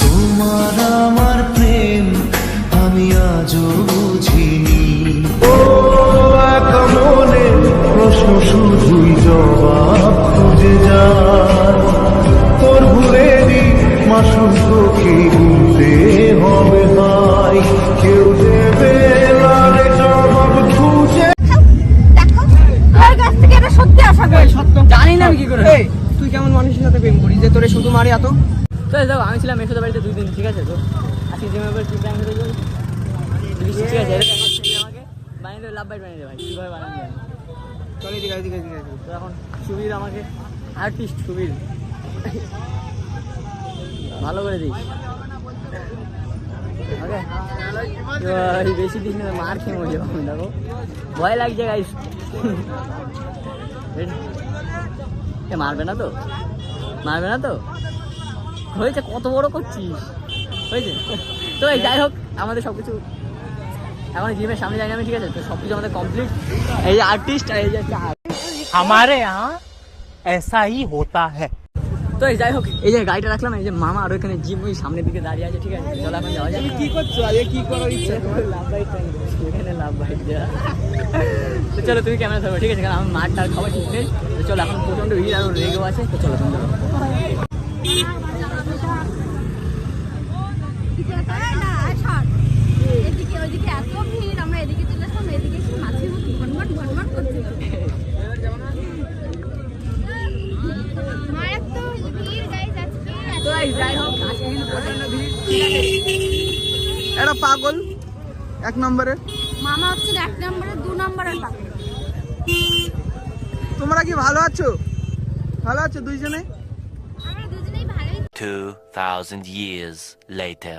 তোমার আমার প্রেম আমি আজও বুঝিনি। ও মনে প্রশ্ন শুধুই জবাব খুঁজে যায় তোর ভুলেরই মাসুল তোকে গুনতে হবে ভাই কেউ দেবে জবাব খুঁজে। করি। জানি না আমি কি করে। তুই কেমন মানুষের সাথে প্রেম করিস? যে তোরে শুধু মারে এত। তো দেখো আমি ছিলাম মেসোদের বাড়িতে দুই দিন ঠিক আছে তো? আজকে জিমের উপর কি প্ল্যান হতে ঠিক আছে আমাকে বানিয়ে দেবে লাভ বাইট বানিয়ে দেবে ভাই কীভাবে বানানো যায় চল এদিকে। তো এখন সুবীর আমাকে আর্টিস্ট সুবীর। ভালো করে দিস। ওকে? বেশি দিস না মার খেয়ে মরে যাব দেখো। ভয় লাগছে গাইস মারবে না তো? মারবে না তো? হয়েছে কত বড় করছিস হয়েছে তো এই যাই হোক আমাদের সব কিছু এখন জিমের সামনে যাই না আমি ঠিক আছে তো সব কিছু আমাদের কমপ্লিট এই যে আর্টিস্ট আর এই যে একটা हमारे यहाँ ऐसा ही होता है তো এই যাই হোক এই যে গাড়িটা রাখলাম এই যে মামা আর ওইখানে জিম ওই সামনের দিকে দাঁড়িয়ে আছে ঠিক আছে চলো এখন যাওয়া যায় কি করছো আজকে কি করার ইচ্ছা তোমার? লাভ বাইট এখানে লাভ বাইট দেওয়া তো চলো তুমি ক্যামেরা ধরো ঠিক আছে কারণ আমার মাঠ টার খাবার ঠিক নেই তো চলো এখন প্রচন্ড ভিড় আর রেগেও আছে তো চলো তুমি পাগল এক নম্বরে মামা হচ্ছে এক নম্বরে দু নম্বরের পাগল তোমরা কি ভালো আছো ভালো আছো দুইজনে আমরা দুজনেই ভালোই 2,000 years later.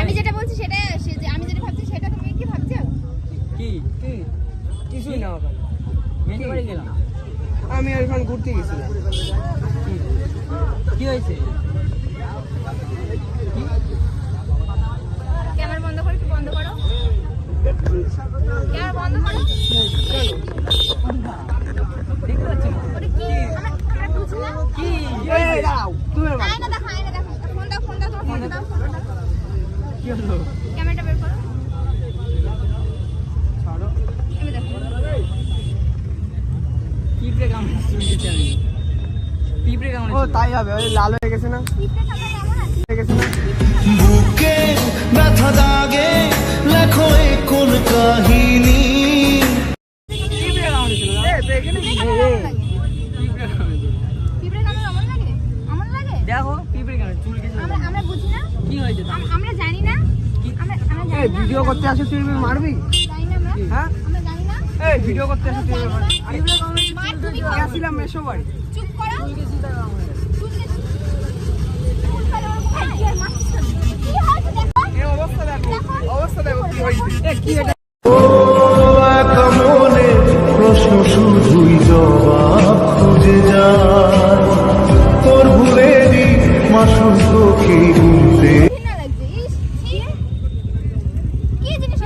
আমি যেটা বলছি সেটা সে যে আমি যেটা ভাবছি সেটা তুমি কি ভাবছ? কি? কি? কিছুই না ওখানে মেয়ে বাড়ি গেলাম আমি আর ওখানে ঘুরতে গেছিলাম। কি? কি হয়েছে? ক্যামেরা বন্ধ করো একটু বন্ধ করো? ক্যামেরা বন্ধ করো দেখতে পাচ্ছি না। ওটা কি আমরা আমরা বুঝি না কি এই দাঁড়াও তুমি আমার আয়না দেখো আয়না দেখো ফোন দাও ফোন দাও তোমার ফোন দাও ফোন দাও কি হলো ক্যামেরাটা বের করো ছাড়ো আমি দেখো পিঁপড়ে কামড়েছে চুল দিচ্ছি আমি পিঁপড়ে ও কামড়েছে তাই হবে ওই লাল হয়ে গেছে না? পিঁপড়ে কামড়া কেমন আছে হয়ে গেছে না? বুকে ব্যথা দাগে লেখো কোন কাহিনী। দেখো পিঁপড়ে চুল কিছু আমরা বুঝি না। কি হয়েছে আমরা জানি না। এই ভিডিও করতে আসো তুই মারবি? জানি না আমরা হ্যাঁ? আমরা জানি না। এই ভিডিও করতে আসো তুই মারবি। মেশো বাড়ি। চুপ করো। মনে প্রশ্ন শুধুই জবাব খুঁজে যায় তোর ভুলেরই তোকে গুনতে কি জিনিস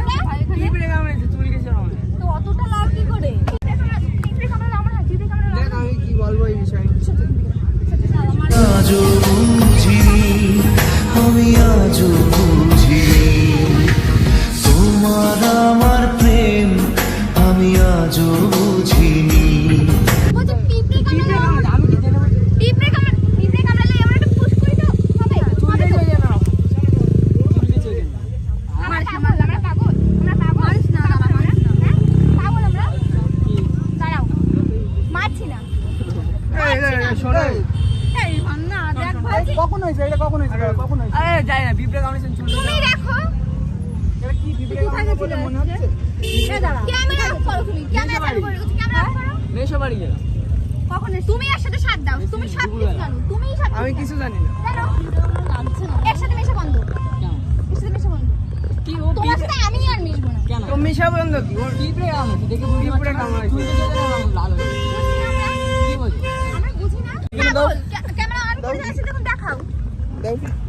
তো অতটা লাভ কি করে? আমি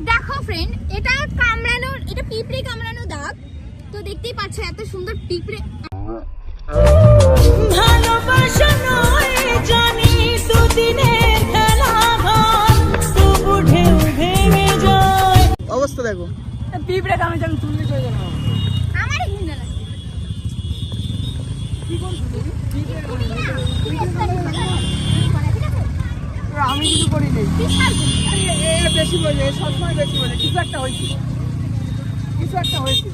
দেখো ফ্রেন্ড এটা কামড়ানোর এটা পিঁপড়ে কামড়ানো দাগ। তো দেখতেই পাচ্ছ এত সুন্দর পিঁপড়ে ভালোবাসা অবস্থা দেখো। পিঁপড়ে তুললে চলে আমি কিছু করি বেশি বলে বেশি বলে। কিছু একটা হয়েছিল। কিছু একটা হয়েছিল।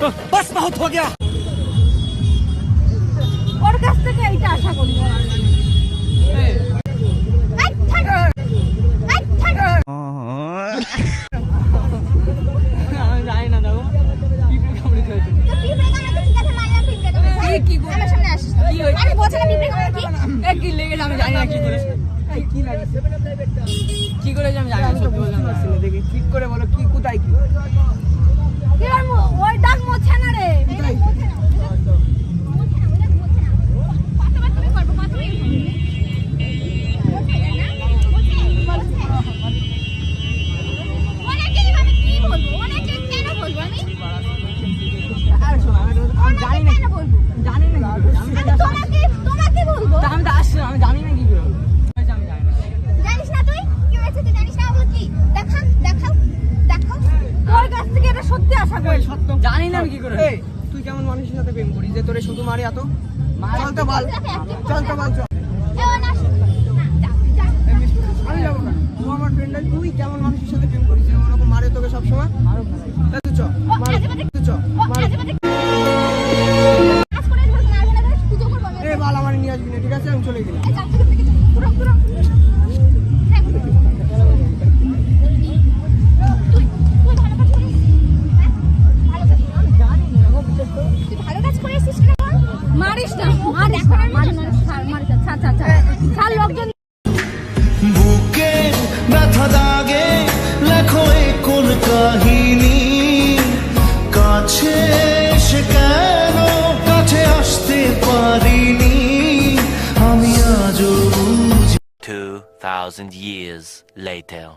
बस बहुत हो गया ওর কাছ থেকে এইটা আশা করি। কি করে। আমি জানি না সত্যি বললাম দেখি ঠিক করে বলো কি কোথায় কি? ওই দাগ মোছে না রে মানুষের সাথে প্রেম করিস ওরকম মারে তোকে সবসময়? চ চ এ বাল আমার নিয়ে আসবি না ঠিক আছে? আমি চলে গেলাম। মারিস না মা দেখো না। 2,000 years later.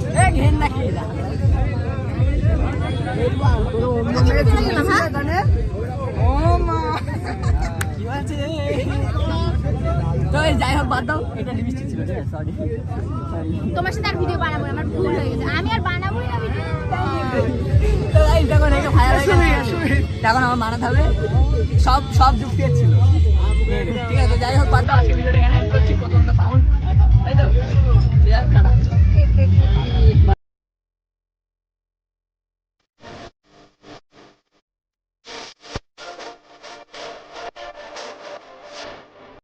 যাই হোক বাদ দাও এটা সরি তোমার সাথে আর আমার ভুল হয়ে সব সব যুক্তি ছিল ঠিক আছে যাই হোক, বাদ দাও। আজকে তাই তো mensaje.